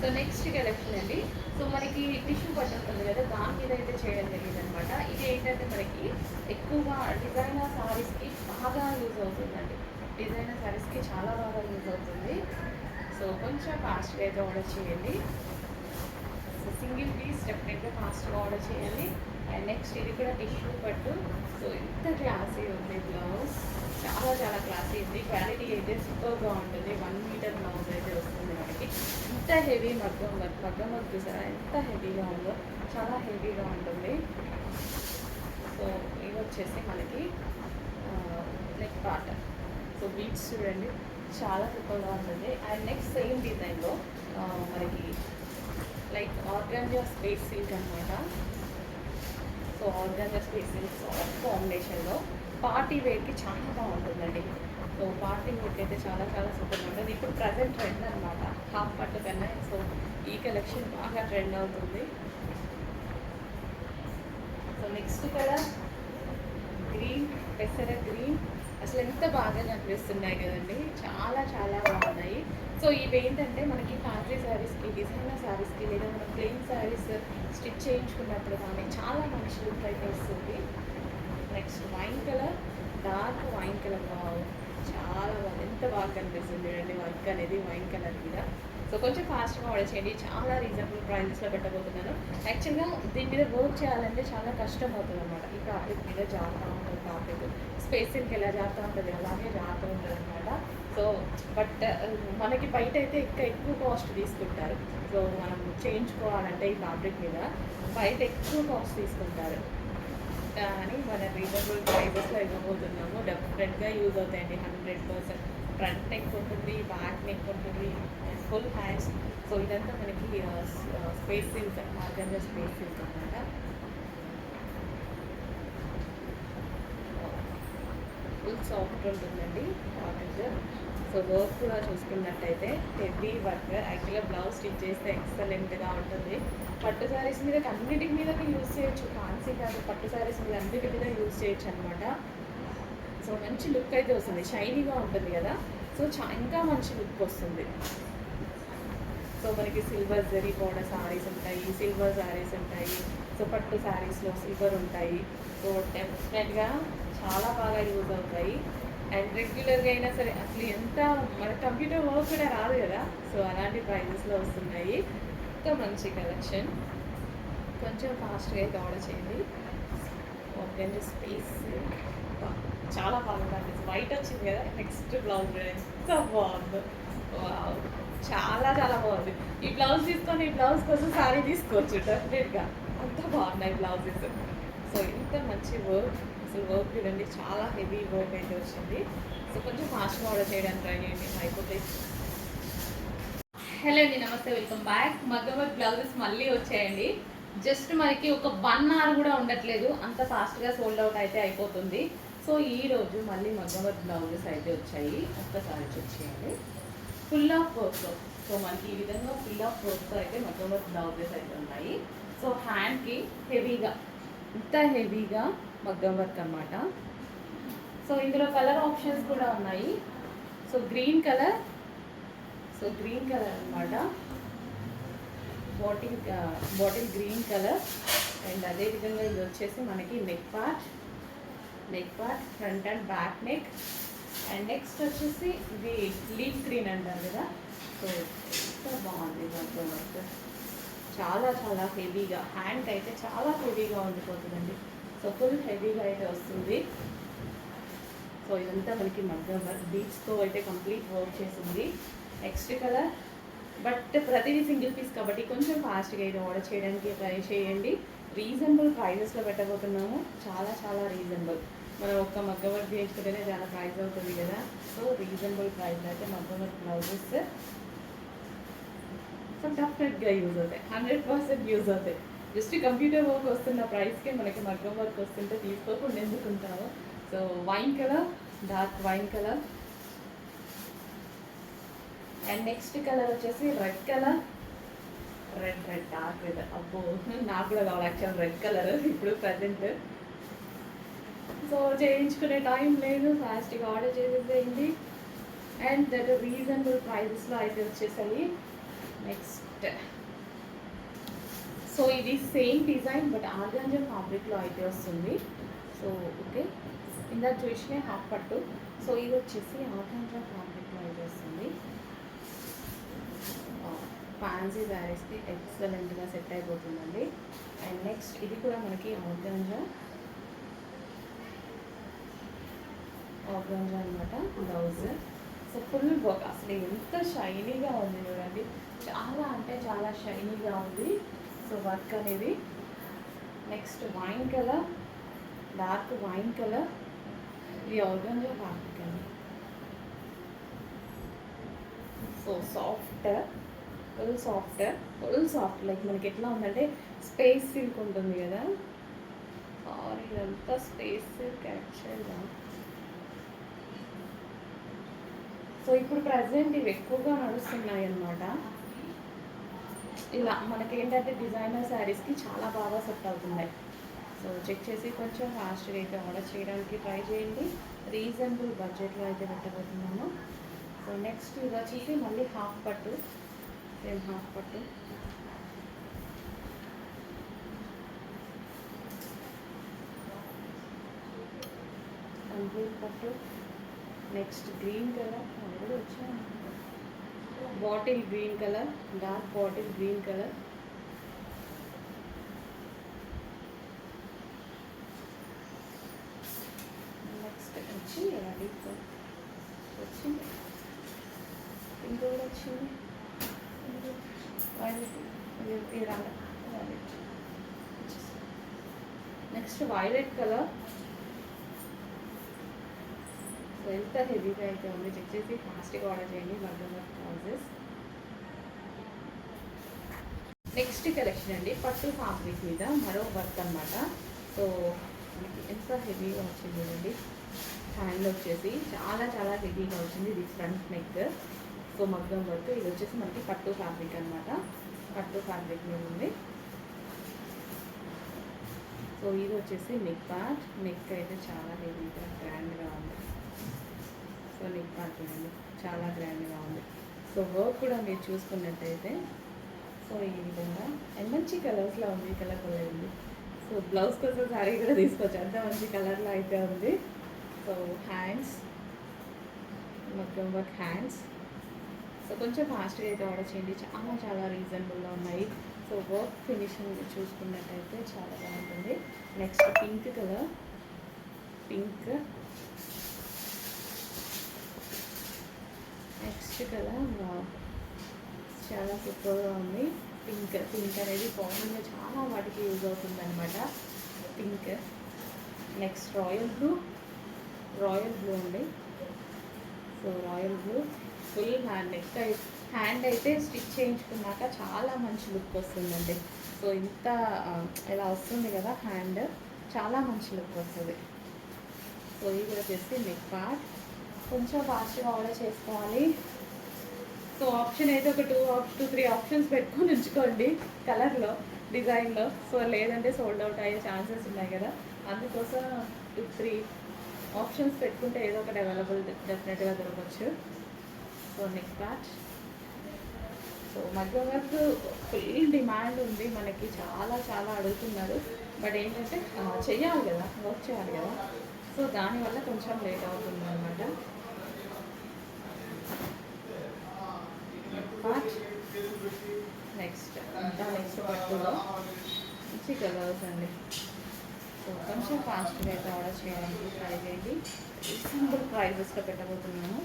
So next collection అండి. So మనకి tissue పట్టు ఉంటుంది కదా దాని మీద అయితే చేయడం జరిగింది అనమాట ఇది ఏంటంటే మనకి ఎక్కువగా డిజైనర్ సారీస్కి బాగా యూజ్ అవుతుందండి. డిజైనర్ సారీస్కి చాలా బాగా యూజ్ అవుతుంది. సో కొంచెం ఫాస్ట్గా అయితే ఆర్డర్ చేయండి. సో సింగిల్ పీస్ డెఫినెట్గా ఫాస్ట్గా ఆర్డర్ చేయండి. అండ్ నెక్స్ట్ ఇది కూడా టిష్యూ పట్టు సో ఎంత క్లాసీ ఉంది బ్లౌజ్ చాలా చాలా క్లాసీ ఉంది. క్వాలిటీ అయితే సూపర్గా ఉంటుంది. వన్ మీటర్ బ్లౌజ్ అయితే వస్తుంది మనకి. ఎంత హెవీ మగ్గం వర్క్ మగ్గం వర్క్ చూసారా ఎంత హెవీగా ఉందో చాలా హెవీగా ఉంటుంది. సో ఇది వచ్చేసి మనకి నెక్ పార్ట్ సో బీట్స్ చూడండి. చాలా సూపర్గా ఉంటుంది. అండ్ నెక్స్ట్ సేమ్ డిజైన్లో మనకి లైక్ ఆర్గాన్జా స్పేస్ సిల్క్ అనమాట సో ఆర్గాన్జా స్పేస్ సిల్క్ కాంబినేషన్లో పార్టీ వేర్కి చాలా బాగుంటుందండి. సో పార్టీ ఫుడ్ అయితే చాలా చాలా సూపర్గా ఉంటుంది. ఇప్పుడు ప్రజెంట్ ట్రెండ్ అనమాట హాఫ్ పట్టు కన్నా సో ఈ కలెక్షన్ బాగా ట్రెండ్ అవుతుంది. సో నెక్స్ట్ కలర్ గ్రీన్ పెసర గ్రీన్ అసలు ఎంత బాగా కనిపిస్తున్నాయి కదండి. చాలా చాలా బాగున్నాయి. సో ఇవి ఏంటంటే మనకి ఫ్యాన్సీ శారీస్కి డిజైనర్ శారీస్కి లేదా మనం ప్లెయిన్ శారీస్ స్టిచ్ చేయించుకున్నప్పుడు కానీ చాలా మంచి లుక్ అయితే వస్తుంది. Next wine colour dark wine colour బాగుంది చాలా బాగా ఎంత బాగా కనిపిస్తుంది చూడండి వర్క్ అనేది వైన్ కలర్ మీద. సో కొంచెం ఫాస్ట్గా ఆర్డర్ చేయండి. చాలా రీజనబుల్ ప్రైజెస్లో పెట్టబోతున్నాను. యాక్చువల్గా దీని మీద వర్క్ చేయాలంటే చాలా కష్టం అవుతుంది అనమాట ఈ టాపిక్ మీద జాగ్రత్త ఉంటుంది టాపిక్ స్పేసింగ్కి ఎలా జాగ్రత్త ఉంటుంది? అలాగే జాగ్రత్త ఉంటుంది అనమాట సో బట్ మనకి బయట అయితే ఇంకా ఎక్కువ కాస్ట్ తీసుకుంటారు. సో మనం చేయించుకోవాలంటే ఈ ఫ్యాబ్రిక్ మీద బయట ఎక్కువ కాస్ట్ తీసుకుంటారు. కానీ మన రీజనబుల్ ప్రైజెస్లో ఇవ్వబోతున్నాము. డెఫినెట్గా యూజ్ అవుతాయండి. హండ్రెడ్ పర్సెంట్ ఫ్రంట్ నెక్ ఉంటుంది బ్యాక్ నెక్ ఉంటుంది. ఫుల్ హ్యాండ్స్ సో ఇదంతా మనకి space silk organza space silk అనమాట ఫుల్ సాఫ్ట్ ఉంటుందండి ఆర్గంజా సో వర్క్ కూడా చూసుకున్నట్టయితే హెవీ వర్క్ యాక్చువల్గా బ్లౌజ్ స్టిచ్ చేస్తే ఎక్సలెంట్గా ఉంటుంది. పట్టు శారీస్ మీద అన్నిటి మీదకి యూజ్ చేయొచ్చు. ఫ్యాన్సీ కాదు పట్టు శారీస్ మీద అన్నిటి మీద యూజ్ చేయొచ్చు అనమాట సో మంచి లుక్ అయితే వస్తుంది. షైనీగా ఉంటుంది కదా. సో చా- ఇంకా మంచి లుక్ వస్తుంది. సో మనకి సిల్వర్ జరీ బోర్డర్ శారీస్ ఉంటాయి సిల్వర్ శారీస్ ఉంటాయి. సో పట్టు శారీస్లో సిల్వర్ ఉంటాయి. సో డెఫినెట్గా చాలా బాగా యూజ్ అవుతాయి. అండ్ రెగ్యులర్గా అయినా సరే అసలు ఎంత మన కంప్యూటర్ వర్క్ కూడా రాదు కదా. సో అలాంటి ప్రైజెస్లో వస్తున్నాయి. ఇంకా మంచి కలెక్షన్ కొంచెం ఫాస్ట్గా అయితే ఆర్డర్ చేయండి. ఓకే స్పేస్ చాలా బాగుంది వైట్ వచ్చింది కదా నెక్స్ట్ బ్లౌజ్ ఎంత బాగుందో. చాలా చాలా బాగుంది. ఈ బ్లౌజ్ తీసుకొని ఈ బ్లౌజ్ కోసం సారీ తీసుకోవచ్చు. డెఫినెట్గా అంత బాగున్నాయి బ్లౌజెస్ సో ఇంత మంచి వర్క్ అసలు వర్క్ చూడండి చాలా హెవీ వర్క్ అయితే వచ్చింది. సో కొంచెం ఫాస్ట్గా ఆర్డర్ చేయడానికి ట్రై చేయండి అయిపోతే. హలో అండి నమస్తే వెల్కమ్ బ్యాక్ మగ్గవర్క్ బ్లౌజెస్ మళ్ళీ వచ్చాయండి. జస్ట్ మనకి ఒక వన్ అవర్ కూడా ఉండట్లేదు. అంత ఫాస్ట్గా సోల్డ్ అవుట్ అయితే అయిపోతుంది. సో ఈ రోజు మళ్ళీ మగ్గవర్క్ బ్లౌజెస్ అయితే వచ్చాయి. ఒక్కసారి చెక్ చేయండి. ఫుల్ ఆఫ్ వర్క్ సో మనకి ఈ విధంగా ఫుల్ ఆఫ్ వర్క్స్ అయితే మగ్గవర్క్ బ్లౌజెస్ అయితే ఉన్నాయి. సో హ్యాండ్కి హెవీగా ఇంత హెవీగా మగ్గం వర్క్ అనమాట సో ఇందులో కలర్ ఆప్షన్స్ కూడా ఉన్నాయి. So green colour so green colour అనమాట bottle bottle green colour and అదేవిధంగా ఇది వచ్చేసి మనకి neck part neck part front and back neck and next వచ్చేసి ఇది లీఫ్ గ్రీన్ అంటారు కదా. సో ఎంత బాగుంది వర్క్ వర్క్. చాలా చాలా హెవీగా హ్యాండ్ అయితే చాలా హెవీగా ఉండిపోతుందండి. సో ఫుల్ హెవీగా అయితే వస్తుంది. సో ఇదంతా మనకి మగ్గం వర్క్ బీచ్తో అయితే కంప్లీట్ వర్క్ చేసింది నెక్స్ట్ కలర్ బట్ ప్రతిదీ సింగిల్ పీస్ కాబట్టి కొంచెం ఫాస్ట్గా ఇది ఆర్డర్ చేయడానికి ట్రై చేయండి. రీజనబుల్ ప్రైజెస్లో పెట్టబోతున్నాము. చాలా చాలా రీజనబుల్ మనం ఒక్క మగ్గ వర్క్ చేయించుకుంటేనే చాలా ప్రైస్ అవుతుంది కదా. సో రీజనబుల్ ప్రైస్ అయితే మగ్గ వర్క్ బ్లౌజెస్ సో డెఫినెట్గా యూజ్ అవుతాయి. హండ్రెడ్ పర్సెంట్ యూజ్ అవుతాయి. జస్ట్ కంప్యూటర్ వర్క్ వస్తున్న ప్రైస్కి మనకి మగ్గం వర్క్ వస్తుంటే తీసుకోకుండా ఎందుకుంటాము so wine colour dark wine colour and next colour వచ్చేసి red colour red red dark red అబ్బో నాకు కూడా కావాలి యాక్చువల్ రెడ్ కలర్ ఇప్పుడు ప్రజెంట్ సో చేయించుకునే టైం లేదు ఫాస్ట్గా ఆర్డర్ చేసేసేయండి. అండ్ దట్ రీజనబుల్ ప్రైజెస్లో అయితే వచ్చేసాయి. నెక్స్ట్ సో ఇది సేమ్ డిజైన్ బట్ ఆర్గాంజా ఫ్యాబ్రిక్లో అయితే వస్తుంది. So okay. ఇందాక చూసిన హాఫ్ పట్టు. సో ఇది వచ్చేసి ఆర్గాంజా ఫ్యాబ్రిక్లో అయితే వస్తుంది. ఫ్యాన్సీ శారీస్కి ఎక్సలెంట్గా సెట్ అయిపోతుందండి. అండ్ నెక్స్ట్ ఇది కూడా మనకి ఆర్గాంజా. ఆర్గాంజా అనమాట బ్లౌజ్. సో ఫుల్ వర్క్ అసలు ఎంత షైనీగా ఉంది చూడండి. చాలా అంటే చాలా షైనీగా ఉంది. సో వర్క్ అనేది next wine colour dark wine colour ఇది ఆర్గాంజా ఫ్యాబ్రిక్ అండి so soft full soft full soft. Like మనకి ఎట్లా ఉందంటే స్పేస్ సిల్క్ ఉంటుంది కదా. సారీ ఇదంతా స్పేస్ సిల్క్ యాక్చువల్గా సో ఇప్పుడు ప్రజెంట్ ఇవి ఎక్కువగా నడుస్తున్నాయి అన్నమాట ఇలా మనకి ఏంటంటే డిజైనర్ శారీస్కి చాలా బాగా సెట్ అవుతున్నాయి. సో చెక్ చేసి కొంచెం ఫాస్ట్గా అయితే ఆర్డర్ చేయడానికి ట్రై చేయండి. రీజనబుల్ బడ్జెట్లో అయితే పెట్టబోతున్నాము సో నెక్స్ట్ ఇది వచ్చేసి మళ్ళీ హాఫ్ పట్టు. సేమ్ హాఫ్ పట్టు. కంప్లీట్ పట్టు. Next green colour. కూడా వచ్చాను bottle green colour dark bottle green colour next వచ్చి రెడీ వచ్చింది ఇంకా కూడా వచ్చింది నెక్స్ట్ వైలెట్ కలర్ సో ఎంత హెవీగా అయితే ఉంది చెక్ చేసి ఫాస్ట్గా ఆర్డర్ చేయండి బర్గర్ బ్లౌజెస్ నెక్స్ట్ కలెక్షన్ అండి పట్టు ఫ్యాబ్రిక్ మీద మరో వర్క్ అనమాట సో మనకి ఎంత హెవీగా వచ్చింది అండి హ్యాండ్ వచ్చేసి చాలా చాలా హెవీగా వచ్చింది ఇది ఫ్రంట్ నెక్ సో మగ్గం వర్క్ ఇది వచ్చేసి మనకి పట్టు ఫ్యాబ్రిక్ అనమాట పట్టు ఫ్యాబ్రిక్ మీద ఉంది. సో ఇది వచ్చేసి నెక్ పార్ట్ నెక్ అయితే చాలా హెవీగా గ్రాండ్గా ఉంది. సో నెక్ పార్ట్ చూడండి చాలా గ్రాండ్గా ఉంది. సో వర్క్ కూడా మీరు చూసుకున్నట్టయితే సో ఈ విధంగా అండ్ మంచి కలర్స్లో ఉంది కలర్ కలర్ ఉంది సో బ్లౌజ్ కోసం శారీ కూడా తీసుకోవచ్చు అంత మంచి కలర్లో అయితే ఉంది. సో హ్యాండ్స్ మొత్తం వర్క్ హ్యాండ్స్. సో కొంచెం ఫాస్ట్గా అయితే ఆర్డర్ చేయండి. చాలా చాలా రీజనబుల్గా ఉన్నాయి. సో వర్క్ ఫినిషింగ్ చూసుకున్నట్టయితే చాలా బాగుంటుంది. Next pink colour. Pink next కదా చాలా సూపర్గా ఉంది. పింక్ పింక్ అనేది కామన్గా చాలా వాటికి యూజ్ అవుతుంది అనమాట pink next royal blue royal blue అండి. So royal blue full hand neck hand అయితే స్టిచ్ చేయించుకున్నాక చాలా మంచి లుక్ వస్తుందండి. సో ఇంత ఇలా వస్తుంది కదా హ్యాండ్ చాలా మంచి లుక్ వస్తుంది. సో ఇది వచ్చేసి నెక్ పార్ట్. కొంచెం ఫాస్ట్గా ఆర్డర్ చేసుకోవాలి. సో ఆప్షన్ అయితే ఒక టూ టూ త్రీ ఆప్షన్స్ పెట్టుకొని ఉంచుకోండి కలర్లో డిజైన్లో. సో లేదంటే సోల్డ్ అవుట్ అయ్యే ఛాన్సెస్ ఉన్నాయి కదా. అందుకోసం టూ త్రీ ఆప్షన్స్ పెట్టుకుంటే ఏదో ఒకటి అవైలబుల్ డెఫినెట్గా దొరకవచ్చు. సో నెక్స్ట్ ప్యాచ్ సో మధ్య వర్క్ ఫుల్ డిమాండ్ ఉంది. మనకి చాలా చాలా అడుగుతున్నారు. బట్ ఏంటంటే చేయాలి చెయ్యాలి కదా వర్క్ చేయాలి కదా. సో దానివల్ల కొంచెం లేట్ అవుతుంది అనమాట నెక్స్ట్ నెక్స్ట్ పట్టులో మంచి కలర్స్ అండి. సో కొంచెం ఫాస్ట్గా అయితే ఆర్డర్ చేయడానికి ట్రై చేయండి రీజనబుల్ ప్రైజెస్లో పెట్టబోతున్నాను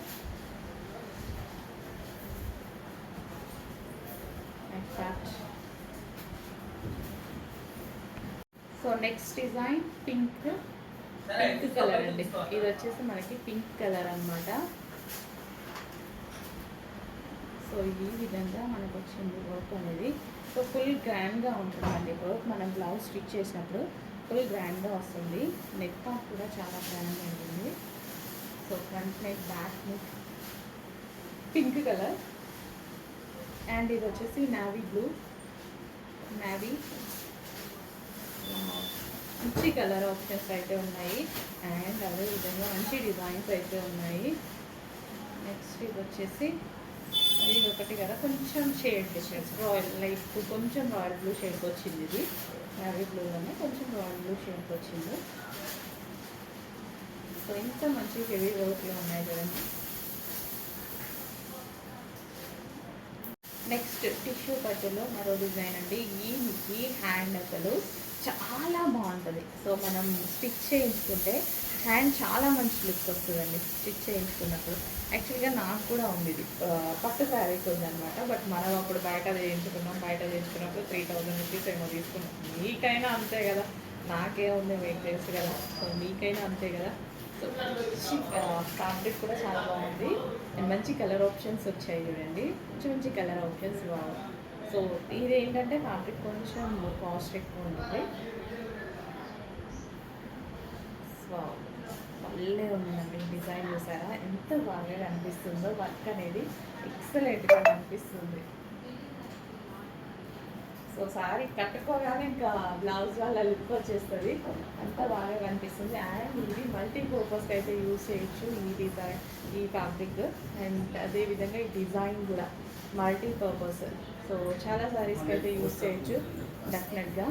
so next design pink pink colour అండి. ఇది వచ్చేసి మనకి పింక్ కలర్ అన్నమాట. సో ఈ విధంగా మనకు వచ్చింది వర్క్ అనేది. సో ఫుల్ గ్రాండ్గా ఉంటుందండి వర్క్ మనం బ్లౌజ్ స్టిచ్ చేసినప్పుడు ఫుల్ గ్రాండ్గా వస్తుంది. నెక్ పార్ట్ కూడా చాలా గ్రాండ్గా ఉంటుంది. So front neck back neck pink colour and ఇది వచ్చేసి నావీ బ్లూ నావీ మంచి కలర్ ఆప్షన్స్ అయితే ఉన్నాయి. అండ్ అదే విధంగా మంచి డిజైన్స్ అయితే ఉన్నాయి. నెక్స్ట్ ఇది వచ్చేసి ఇది ఒకటి కదా కొంచెం షేడ్ డిఫరెన్స్. రాయల్ లైట్ కొంచెం రాయల్ బ్లూ షేడ్కి వచ్చింది ఇది. నావీ బ్లూలోనే కొంచెం రాయల్ బ్లూ షేడ్కి వచ్చింది. సో ఇంత మంచి హెవీ వర్క్లో ఉన్నాయి కదండి నెక్స్ట్ టిష్యూ పట్టులో మరో డిజైన్ అండి. ఈ ఈ హ్యాండ్ అసలు చాలా బాగుంటుంది. సో మనం స్టిచ్ చేయించుకుంటే హ్యాండ్ చాలా మంచి లుక్ వస్తుందండి. స్టిచ్ చేయించుకున్నప్పుడు. యాక్చువల్గా నాకు కూడా ఉంది ఇది. పక్క పట్టు శారీకి ఉంది అనమాట బట్ మనం అప్పుడు బయట చేయించుకున్నాం బయట చేయించుకున్నప్పుడు త్రీ థౌజండ్ రూపీస్ ఏమో తీసుకున్నాం. మీకైనా అంతే కదా. నాకే ఉంది మీకు తెలుసు కదా. సో మీకైనా అంతే కదా. సో మంచి ఫ్యాబ్రిక్ కూడా చాలా బాగుంది. అండ్ మంచి కలర్ ఆప్షన్స్ వచ్చాయి చూడండి. మంచి మంచి కలర్ ఆప్షన్స్ బాగుంది సో ఇది ఏంటంటే ఫ్యాబ్రిక్ కొంచెం కాస్ట్ ఎక్కువ ఉంటుంది సో భలే ఉందండి. డిజైన్ చూసారా? ఎంత బాగా కనిపిస్తుందో వర్క్ అనేది ఎక్సలెంట్గా కనిపిస్తుంది. సో సారీ కట్టుకోగానే ఇంకా బ్లౌజ్ వాళ్ళ లుక్ వచ్చేస్తుంది. అంత బాగా కనిపిస్తుంది. అండ్ ఇది మల్టీ పర్పస్కి అయితే యూజ్ చేయొచ్చు ఈ డిజైన్ ఈ ఫ్యాబ్రిక్. అండ్ అదేవిధంగా ఈ డిజైన్ కూడా మల్టీ పర్పస్ సో చాలా సారీస్కి అయితే యూజ్ చేయొచ్చు. డెఫినెట్గా.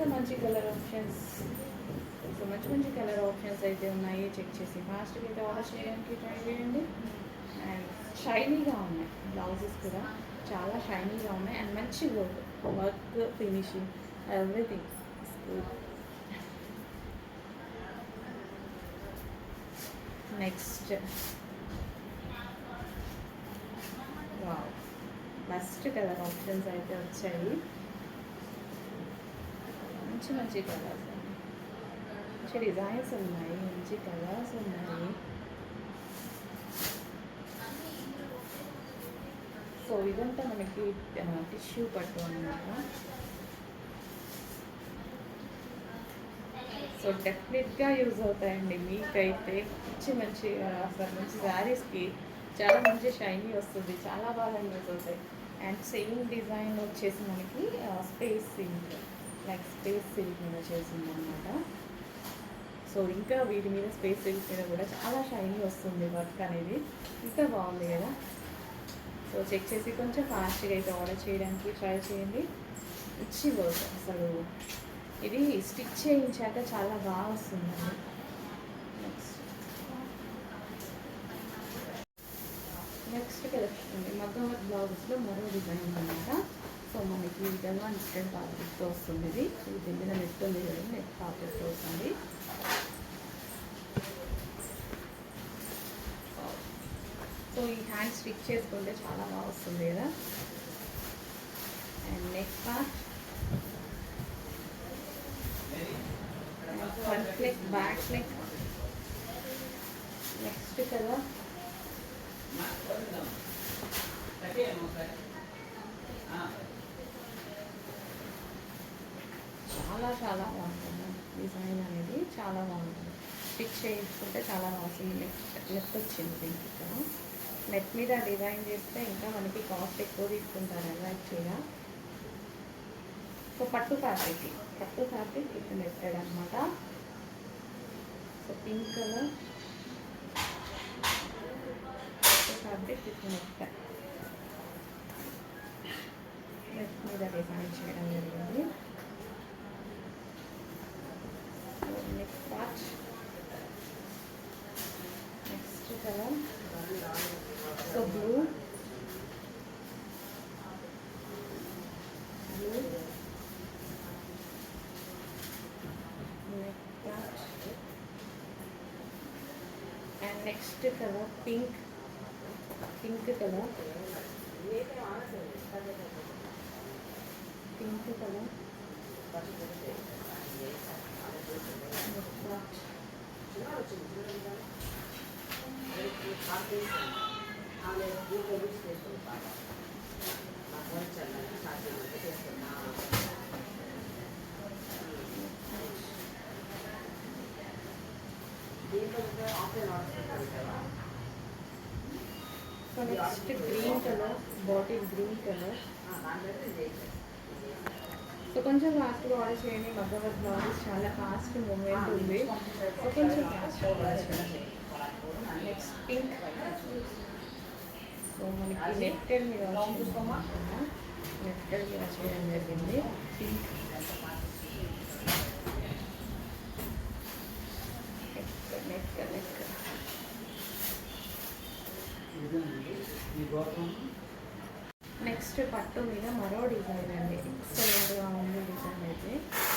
ఇంత మంచి కలర్ ఆప్షన్స్? సో మంచి మంచి కలర్ ఆప్షన్స్ అయితే ఉన్నాయి? చెక్ చేసి ఫాస్ట్గా అయితే ఆర్డర్ చేయడానికి ట్రై చేయండి. అండ్ షైనీగా ఉన్నాయి. బ్లౌజెస్ కూడా చాలా షైనీగా ఉన్నాయి. అండ్ మంచి work work finishing everything next wow best colour options అయితే వచ్చాయి. మంచి మంచి కలర్స్ మంచి డిజైన్స్ ఉన్నాయి మంచి కలర్స్ ఉన్నాయి. సో ఇదంతా మనకి టిష్యూ పట్టు అన్నమాట. సో డెఫినెట్గా యూజ్ అవుతాయండి. మీకైతే మంచి మంచి అసలు మంచి శారీస్కి చాలా మంచి షైనీ వస్తుంది. చాలా బాగా యూజ్ అవుతాయి. అండ్ సేమ్ డిజైన్ వచ్చేసి మనకి space sing like space silk మీద చేసిందనమాట సో ఇంకా వీటి మీద స్పేస్ సిల్క్ మీద కూడా చాలా షైనింగ్ వస్తుంది వర్క్ అనేది. ఇంకా బాగుంది కదా. సో చెక్ చేసి కొంచెం ఫాస్ట్గా అయితే ఆర్డర్ చేయడానికి ట్రై చేయండి. ఇచ్చి వర్క్ అసలు. ఇది స్టిచ్ చేయించాక చాలా బాగా వస్తుందండి నెక్స్ట్ నెక్స్ట్ కలెక్షన్ ఉంది. మగ్గవర్ బ్లౌజ్లో మరో డిజైన్ అనమాట సో మనకి ఈ విధంగా నెట్టెడ్ ఫ్యాబ్రిక్తో వస్తుంది ఇది. ఇది నెట్ ఉంది కదండి నెట్ ఫ్యాబ్రిక్తో వస్తుంది. సో ఈ హ్యాండ్ స్టిక్ చేసుకుంటే చాలా బాగా వస్తుంది కదా. And neck part. Front neck back neck next కదా చాలా చాలా బాగుంటుంది డిజైన్ అనేది చాలా బాగుంటుంది. స్టిచ్ చేయించుకుంటే చాలా బాగుంటుంది నెక్ నెక్ వచ్చింది దీనికి ఇక్కడ. నెట్ మీద డిజైన్ చేస్తే ఇంకా మనకి కాస్ట్ ఎక్కువ తీసుకుంటారు యాక్చువల్గా సో పట్టు ఫ్యాబ్రిక్ పట్టు ఫ్యాబ్రిక్ ఇప్పుడు నెట్టెడ్ అనమాట సో పింక్ కలర్ పట్టు ఫ్యాబ్రిక్ ఇప్పుడు నెట్టెడ్ నెట్ మీద డిజైన్ చేయడం జరిగింది. Next color. So blue. Blue. Like that. And next color pink. Pink color. Pink color. Pink colour neck part so next green colour bottle green colour so కొంచెం ఫాస్ట్గా order చేయండి. మగ్గవర్ blouse చాలా fast movement ఉంది. So కొంచెం fast order చేయండి. Next pink so మనకి netted మీద నెట్టెడ్ మీద చేయడం జరిగింది. పింక్ నెక్ నెక్ నెక్స్ట్ పట్టు మీద మరో డిజైన్ అండి. ఎక్సలెంట్గా ఉంది డిజైన్ అయితే.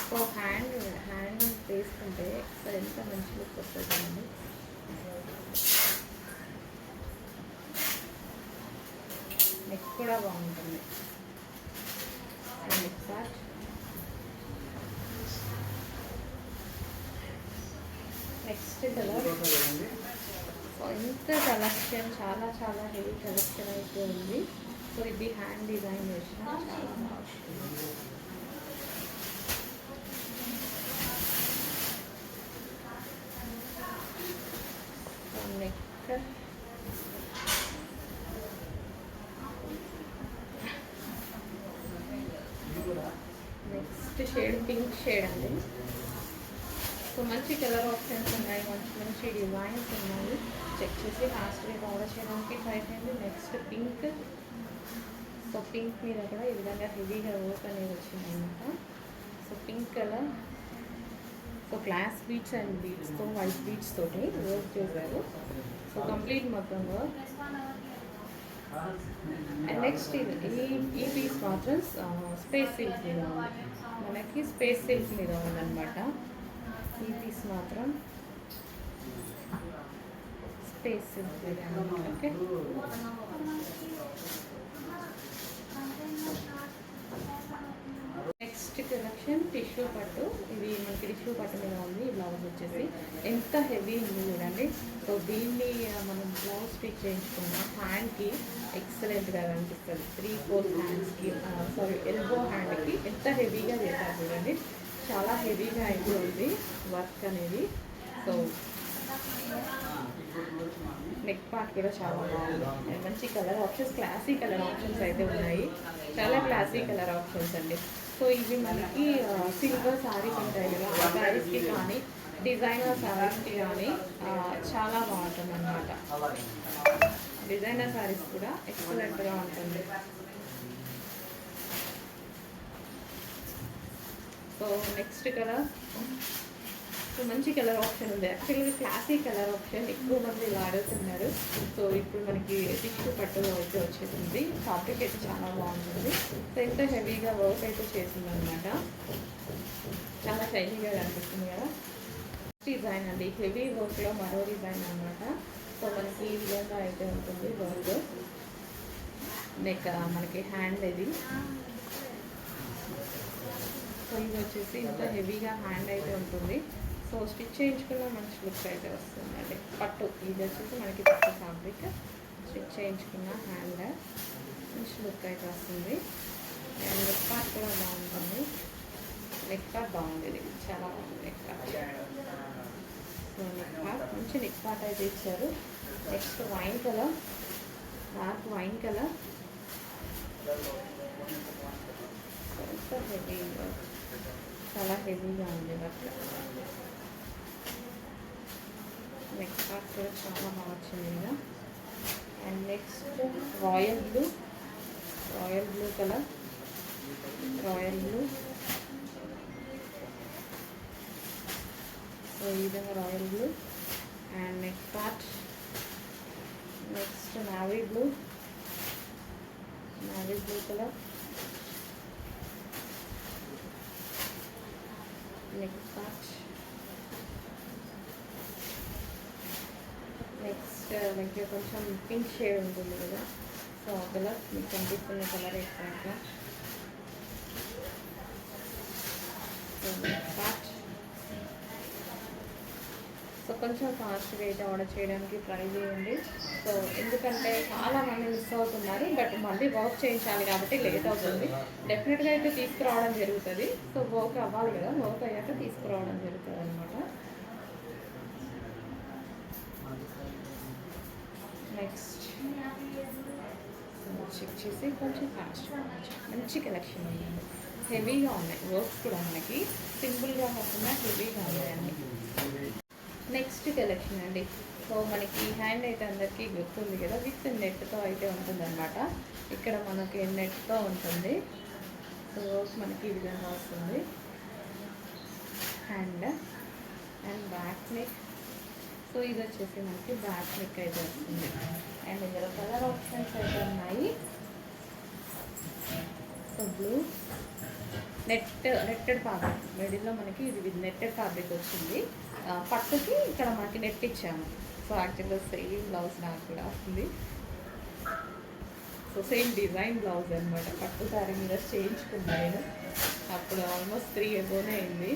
సో హ్యాండ్ హ్యాండ్ వేసుకుంటే ఎంత మంచి లుక్ వస్తుంది అండి. నెక్ కూడా బాగుంటుంది. నెక్ పార్ట్ నెక్స్ట్ కలర్ ఇంత కలెక్షన్ చాలా చాలా హెవీ కలెక్షన్ అయితే ఉంది. సో ఇది హ్యాండ్ డిజైన్ చేసిన చాలా బాగుంది neck next shade pink shade అండి సో మంచి కలర్ ఆప్షన్స్ ఉన్నాయి. మంచి మంచి డిజైన్స్ ఉన్నాయి. చెక్ చేసి లాస్ట్ వీక్ ఆర్డర్ చేయడానికి ట్రై చేయండి. నెక్స్ట్ పింక్ సో పింక్ మీద కూడా ఈ విధంగా హెవీగా వర్క్ అనేది వచ్చింది అనమాట. So pink colour so glass beads and బీట్స్తో white beads తోటి వర్క్ చేశారు. సో కంప్లీట్ మొత్తం వర్క్ అండ్ నెక్స్ట్ ఇది ఈ ఈ పీస్ మాత్రం స్పేస్ సిల్క్ మీద ఉంది. మనకి స్పేస్ సిల్క్ మీద ఉందన్నమాట. ఈ పీస్ మాత్రం స్పేస్ సిల్క్ మీద ఉంది. ఓకే నెక్స్ట్ టిష్యూ పట్టు ఇది మనకి టిష్యూ పట్టు మీద ఉంది ఈ బ్లౌజ్ వచ్చేసి. ఎంత హెవీ ఉంది చూడండి. సో దీన్ని మనం బ్లౌజ్ స్టిచ్ చేయించుకున్న హ్యాండ్కి ఎక్సలెంట్గా కనిపిస్తుంది. త్రీ ఫోర్ హ్యాండ్స్కి సారీ ఎల్బో హ్యాండ్కి ఎంత హెవీగా చేశారు చూడండి. చాలా హెవీగా అయితే ఉంది వర్క్ అనేది. సో నెక్ పార్ట్ కూడా చాలా బాగుంది. మంచి colour options classy colour options అయితే ఉన్నాయి. చాలా క్లాసీ కలర్ ఆప్షన్స్ అండి. సో ఇవి మనకి సిల్వర్ శారీస్ ఉంటాయి కదా ఆ శారీస్కి కానీ డిజైనర్ శారీస్కి కానీ చాలా బాగుంటుంది అన్నమాట డిజైనర్ శారీస్ కూడా ఎక్సలెంట్గా ఉంటుంది. సో నెక్స్ట్ కలర్ సో మంచి కలర్ ఆప్షన్ ఉంది. యాక్చువల్గా క్లాసీ కలర్ ఆప్షన్ ఎక్కువ మంది ఇలా ఆడుతున్నారు సో ఇప్పుడు మనకి టిష్యూ పట్టులో అయితే వచ్చేసింది. ఫ్యాబ్రిక్ అయితే చాలా బాగుంటుంది సో ఎంత హెవీగా వర్క్ అయితే చేసింది అనమాట చాలా షైనీగా కనిపిస్తుంది కదా. డిజైన్ అండి. హెవీ వర్క్లో మరో డిజైన్ అనమాట సో మనకి ఈ విధంగా అయితే ఉంటుంది వర్క్ నెక్ మనకి హ్యాండ్ ఇది. సో ఇది వచ్చేసి ఇంత హెవీగా హ్యాండ్ అయితే ఉంటుంది. సో స్టిచ్ చేయించుకున్న మంచి లుక్ అయితే వస్తుందండి. పట్టు ఇది వచ్చేసి మనకి పట్టు ఫ్యాబ్రిక్ స్టిచ్ చేయించుకున్న హ్యాండ్ మంచి లుక్ అయితే వస్తుంది. అండ్ నెక్ పార్ట్ కూడా బాగుంటుంది. నెక్ పార్ట్ బాగుంది ఇది. చాలా బాగుంది neck part so neck part మంచి నెక్ పార్ట్ అయితే ఇచ్చారు. Next wine colour dark wine colour ఎంత హెవీ చాలా హెవీగా ఉంది వర్క్ నెక్ పార్ట్ కూడా చాలా బాగా వచ్చింది కదా. And next royal blue royal blue colour royal blue so ఈ విధంగా royal blue and neck part next navy blue navy blue colour next part next మనకి కొంచెం పింక్ షేడ్ ఉంటుంది కదా సో ఆ కలర్ మీకు కనిపిస్తున్న కలర్ ఎక్కడ సో సో కొంచెం ఫాస్ట్గా అయితే ఆర్డర్ చేయడానికి ట్రై చేయండి. సో ఎందుకంటే చాలా మంది మిస్ అవుతున్నారు బట్ మళ్ళీ వర్క్ చేయించాలి కాబట్టి లేట్ అవుతుంది. డెఫినెట్గా అయితే తీసుకురావడం జరుగుతుంది. సో వర్క్ అవ్వాలి కదా వర్క్ అయ్యాక తీసుకురావడం జరుగుతుంది అనమాట నెక్స్ట్ చెక్ చేసి కొంచెం ఫాస్ట్ మంచి కలెక్షన్ ఉంది హెవీగా ఉన్నాయి. వర్క్స్ కూడా మనకి సింపుల్గా కాకుండా హెవీగా ఉన్నాయండి నెక్స్ట్ కలెక్షన్ అండి. సో మనకి హ్యాండ్ అయితే అందరికీ గుర్తుంది కదా విత్ నెట్తో అయితే ఉంటుందన్నమాట. ఇక్కడ మనకి నెట్తో ఉంటుంది. సో మనకి ఈ విధంగా వస్తుంది. Hand and back neck. So ఇది వచ్చేసి మనకి బ్యాక్ నెక్ అయితే వస్తుంది. అండ్ ఇందులో కలర్ ఆప్షన్స్ అయితే ఉన్నాయి. So blue. Net netted fabric. మిడిల్లో మనకి ఇది విత్ నెట్టెడ్ ఫ్యాబ్రిక్ వచ్చింది. పట్టుకి ఇక్కడ మనకి నెట్ ఇచ్చాము. సో యాక్చువల్గా సేమ్ బ్లౌజ్ నాకు కూడా వస్తుంది. సో సేమ్ డిజైన్ బ్లౌజ్ అనమాట పట్టు శారీ మీద చేయించుకున్నాను. నేను అప్పుడు ఆల్మోస్ట్ త్రీ ఎగోనే అయింది.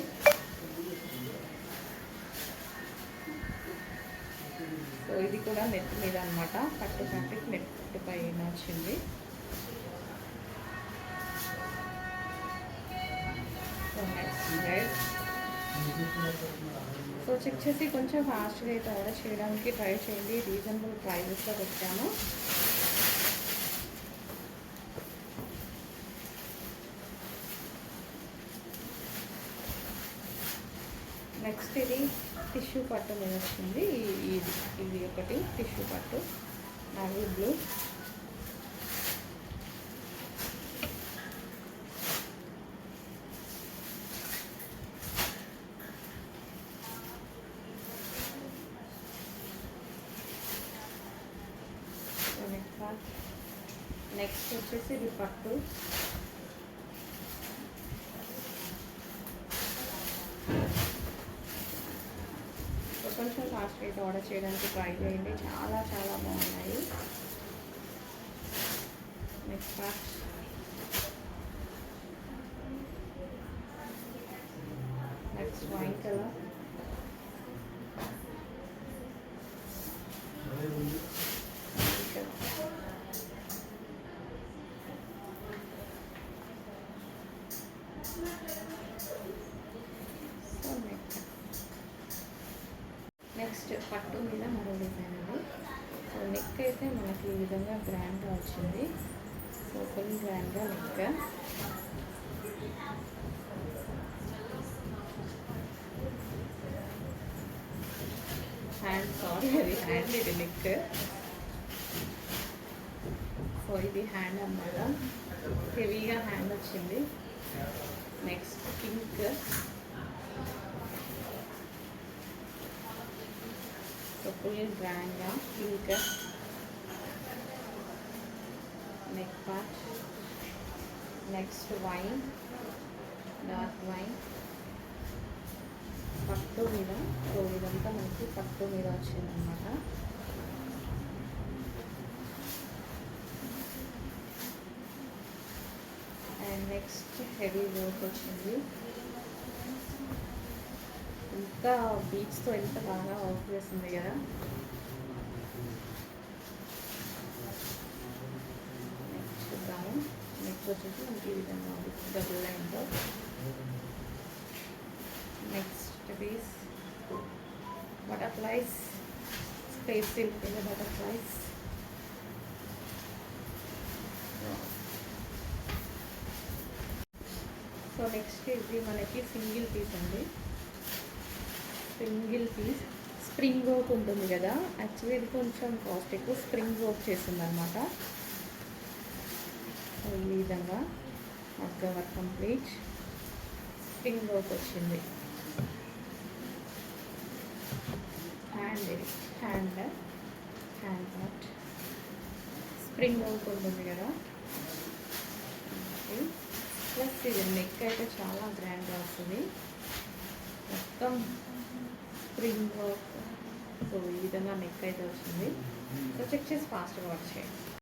సో ఇది కూడా నెట్ మీద అనమాట పట్టు ఫ్యాబ్రిక్ నెట్ పైన వచ్చింది. సో నెక్స్ట్ సో చెక్ చేసి కొంచెం ఫాస్ట్గా అయితే ఆర్డర్ చేయడానికి ట్రై చేయండి. రీజనబుల్ ప్రైజెస్లో పెట్టాము నెక్స్ట్ ఇది టిష్యూ పట్టు మీద వచ్చింది. ఇది ఇది ఒకటి టిష్యూ పట్టు. నావీ బ్లూ నెక్స్ట్ ఇది పట్టు. కొంచెం ఫాస్ట్గా అయితే ఆర్డర్ చేయడానికి ట్రై చేయండి. చాలా చాలా బాగున్నాయి. Next part next wine colour so next next పట్టు మీద మరో డిజైన్ అండి. సో నెక్ అయితే మనకి ఈ విధంగా గ్రాండ్గా వచ్చింది. సో ఫుల్ గ్రాండ్గా నెక్ హ్యాండ్ సారీ అది హ్యాండ్ ఇది నెక్ సో ఇది హ్యాండ్ అన్నమాట. హెవీగా హ్యాండ్ వచ్చింది. నెక్స్ట్ పింక్ సో ఫుల్ గ్రాండ్గా pink neck part next wine dark wine పట్టు మీద సో ఇదంతా మనకి పట్టు మీద వచ్చిందనమాట అండ్ నెక్స్ట్ హెవీ వర్క్ వచ్చింది. ఎంత బీచ్తో ఎంత బాగా వర్క్ చేస్తుంది కదా. నెక్స్ట్ చూద్దాము. నెక్స్ట్ వచ్చేసి మనకి ఈ విధంగా double లైన్తో next piece butterflies space silk butterflies so next ఇది మనకి సింగిల్ పీస్ అండి. సింగిల్ పీస్ స్ప్రింగ్ వర్క్ ఉంటుంది కదా యాక్చువల్లీ ఇది కొంచెం కాస్ట్ ఎక్కువ. స్ప్రింగ్ వర్క్ చేసింది అనమాట ఈ విధంగా మగ్గ వర్క్ కంప్లీట్ స్ప్రింగ్ వర్క్ వచ్చింది. హ్యాండ్ ఇది hand hand part spring work ఉంటుంది కదా. ప్లస్ ఇది నెక్ అయితే చాలా గ్రాండ్గా వస్తుంది. మొత్తం స్ప్రింగ్ వర్క్ సో ఈ విధంగా నెక్ అయితే వచ్చింది సో చెక్ చేసి ఫాస్ట్గా వర్క్ చేయండి.